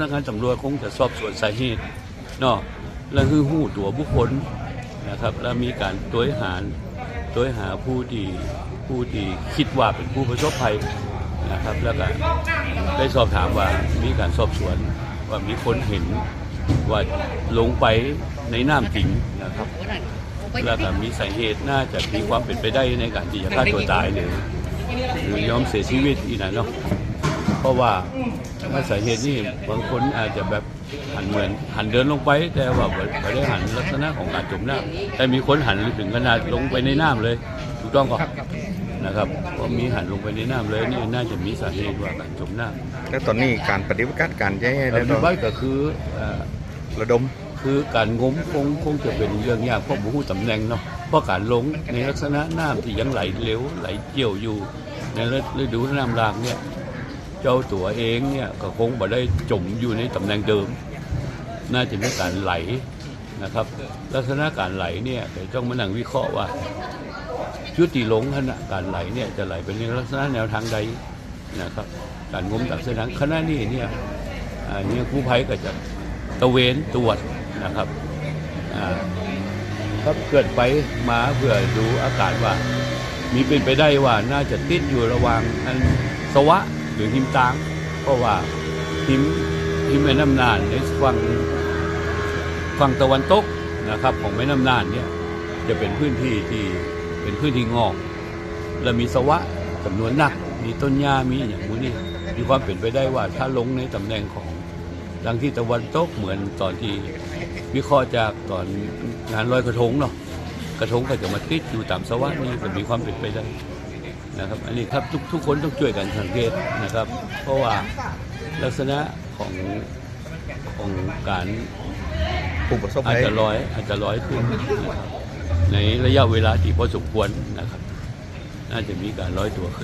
นักงานตำรวจคงจะสอบสวนสาเหตุเนาะแล้วคือหู้ตัวบุคคลนะครับ แล้วมีการตัวหารตัวหาผู้ที่ผู้ที่คิดว่าเป็นผู้ประสบภัยนะครับ แล้วก็ได้สอบถามว่ามีการสอบสวนว่ามีคนเห็นว่าลงไปในน้ำจริงนะครับ แล้วก็มีสาเหตุน่าจะมีความเป็นไปได้ในการที่จะฆ่าตัวตายหรือหรือยอมเสียชีวิตอีกนะเนาะเพราะว่า ถ้าสาเหตุนี่บางคนอาจจะแบบหันเหมือนหันเดินลงไป แต่ว่าไม่ได้หันลักษณะของการจมน้ำแต่มีคนหันถึงขนาดลงไปในน้ำเลยถูกต้องก่อนนะครับพอมีหันลงไปในน้ำเลยนี่น่าจะมีสาเหตุว่าการจมน้ำแล้วตอนนี้การปฏิบัติการการแย่ๆแล้แล้ววในบ้านก็คือเอ่อระดมคือการงมคงคงจะเป็นเรื่องยากเพราะบุหูตำแหน่งเนาะเพราะการลงในลักษณะน้ำที่ยังไหลเหลวไหลเกี่ยวอยู่ในฤดูน้ำหลากเนี่ย เจ้าตัวเองเนี่ยก็คงบ่ได้จมอยู่ในตำแหน่งเดิม น่าจะมีการไหลนะครับ ลักษณะการไหลเนี่ยเดี๋ยวต้องมานั่งวิเคราะห์ว่าจุดที่ลงขณะการไหลเนี่ยจะไหลเป็นในลักษณะแนวทางใดนะครับ การงมตามเส้นทางขณะนี้เนี่ยอ่าเนี่กู้ภัยก็จะตะเวนตรวจนะครับอ่าครับเกิดไปมาเพื่อดูอากาศว่า มีเป็นไปได้ว่าน่าจะติดอยู่ระหว่างอันสวะ หรือหิมตาง เพราะว่าหิมหิมแม่น้ำนานในฝั่งฝั่งตะวันตกนะครับ ของแม่น้ำนานเนี่ยจะเป็นพื้นที่ที่เป็นพื้นที่งอก และมีสวะจำนวนหนัก มีต้นหญ้ามีอย่างมูนี่มีความเป็นไปได้ว่าถ้าลงในตำแหน่งของดังที่ตะวันตกเหมือนตอนที่วิเคราะห์จากตอนงานลอยกระทงเนาะกระทงก็จะมาติดอยู่ตามสวะนี่ก็มีความเป็นไปได้ นะครับอันนี้ครับทุกทุกคนต้องช่วยกันสังเกตนะครับ เพราะว่าลักษณะของของการผู้ประสบอาจภัยจะลอยอาจจะลอยขึ้นนะครับในระยะเวลาที่พอสมควรนะครับ น่าจะมีการลอยตัวขึ้น